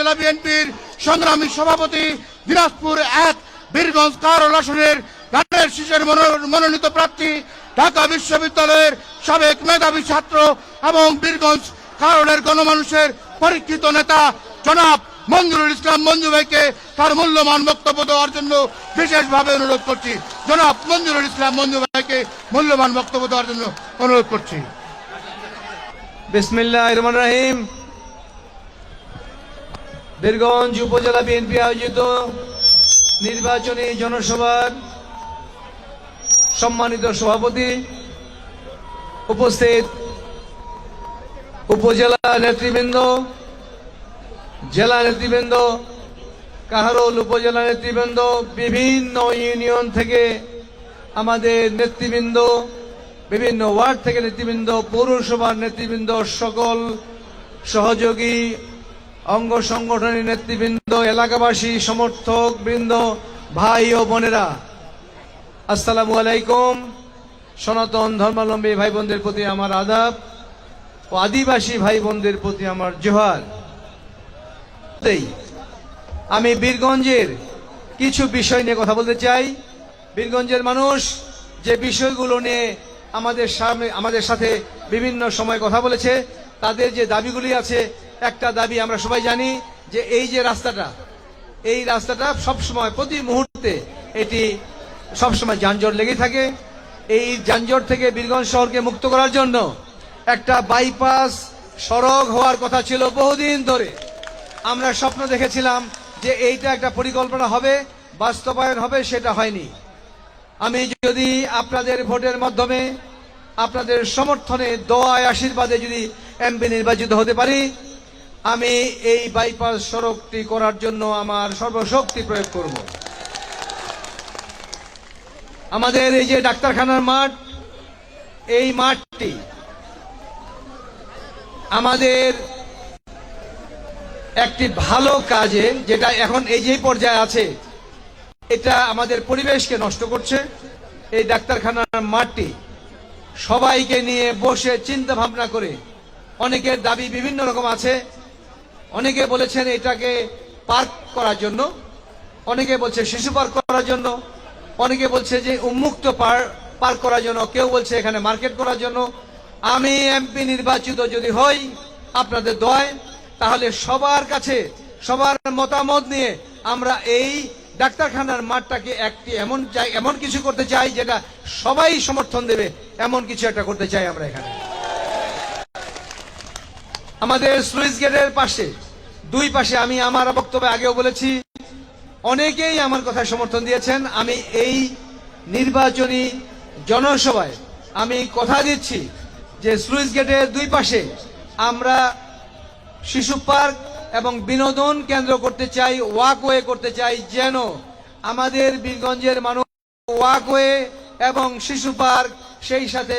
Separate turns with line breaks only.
উপজেলা বিএনপির সংগ্রামী সভাপতি দিনাজপুর এক বীরগঞ্জ কারল আসনের গানের মনো- মনোনীত প্রার্থী ঢাকা বিশ্ববিদ্যালয়ের সাবেক মেধাবী ছাত্র এবং বীরগঞ্জ কারণের গণমানুষের পরীক্ষিত নেতা জনাব মঞ্জুরুল ইসলাম মঞ্জু ভাইকে তার মূল্যবান বক্তব্য দেওয়ার জন্য বিশেষভাবে অনুরোধ করছি। জনাব মঞ্জুরুল ইসলাম মঞ্জু ভাইকে মূল্যবান বক্তব্য দেওয়ার জন্য অনুরোধ করছি।
বিসমিল্লাহ রহমান রাহিম। বীরগঞ্জ উপজেলা বিএনপি আয়োজিত নির্বাচনী জনসভার সম্মানিত সভাপতি উপস্থিত উপজেলা নেতৃবৃন্দ, জেলা নেতৃবৃন্দ, কাহারোল উপজেলা নেতৃবৃন্দ, বিভিন্ন ইউনিয়ন থেকে আমাদের নেতৃবৃন্দ, বিভিন্ন ওয়ার্ড থেকে নেতৃবৃন্দ, পৌরসভার নেতৃবৃন্দ সকল সহযোগী অঙ্গ সংগঠনের নেতৃবৃন্দ, এলাকাবাসী, সমর্থক বৃন্দ, ভাই ও বোনেরা। আসসালামু আলাইকুম। সনাতন ধর্মাবলম্বী ভাই বোনদের প্রতি আমার আদাব ও আদিবাসী ভাই বোনদের প্রতি আমার জোহার। আমি বীরগঞ্জের কিছু বিষয় নিয়ে কথা বলতে চাই। বীরগঞ্জের মানুষ যে বিষয়গুলো নিয়ে আমাদের সামনে, আমাদের সাথে বিভিন্ন সময় কথা বলেছে, তাদের যে দাবিগুলি আছে একটা দাবি আমরা সবাই জানি যে এই যে রাস্তাটা, এই রাস্তাটা সব সময় প্রতি মুহূর্তে এটি সব সময় যানজট লেগে থাকে। এই যানজট থেকে বীরগঞ্জ শহরকে মুক্ত করার জন্য একটা বাইপাস সড়ক হওয়ার কথা ছিল বহুদিন ধরে। আমরা স্বপ্ন দেখেছিলাম যে এইটা একটা পরিকল্পনা হবে, বাস্তবায়ন হবে, সেটা হয়নি। আমি যদি আপনাদের ভোটের মাধ্যমে আপনাদের সমর্থনে, দোয়ায়, আশীর্বাদে যদি এমপি নির্বাচিত হতে পারি আমি এই বাইপাস সড়কটি করার জন্য আমার সর্বশক্তি প্রয়োগ করব। আমাদের এই যে ডাক্তারখানার মাঠ, এই মাঠটি আমাদের একটি ভালো কাজে যেটা এখন এই যে পর্যায়ে আছে, এটা আমাদের পরিবেশকে নষ্ট করছে। এই ডাক্তারখানার মাঠটি সবাইকে নিয়ে বসে চিন্তা ভাবনা করে, অনেকের দাবি বিভিন্ন রকম আছে। অনেকে বলেছেন এটাকে পার্ক করার জন্য, অনেকে বলছে শিশু পার্ক করার জন্য, অনেকে বলছে যে উন্মুক্ত পার্ক করার জন্য, কেউ বলছে এখানে মার্কেট করার জন্য। আমি এমপি নির্বাচিত যদি হই, আপনাদের দয়, তাহলে সবার কাছে, সবার মতামত নিয়ে আমরা এই ডাক্তারখানার মাঠটাকে একটি এমন জায়- এমন কিছু করতে চাই যেটা সবাই সমর্থন দেবে, এমন কিছু একটা করতে চাই আমরা এখানে। আমাদের স্লুইস গেটের পাশে, দুই পাশে আমি আমার বক্তব্যে আগেও বলেছি, অনেকেই আমার কথায় সমর্থন দিয়েছেন, আমি এই নির্বাচনী জনসভায় আমি কথা দিচ্ছি যে স্লুইস গেটের দুই পাশে আমরা শিশু পার্ক এবং বিনোদন কেন্দ্র করতে চাই, ওয়াকওয়ে করতে চাই, যেন আমাদের বীরগঞ্জের মানুষ ওয়াকওয়ে এবং শিশু পার্ক সেই সাথে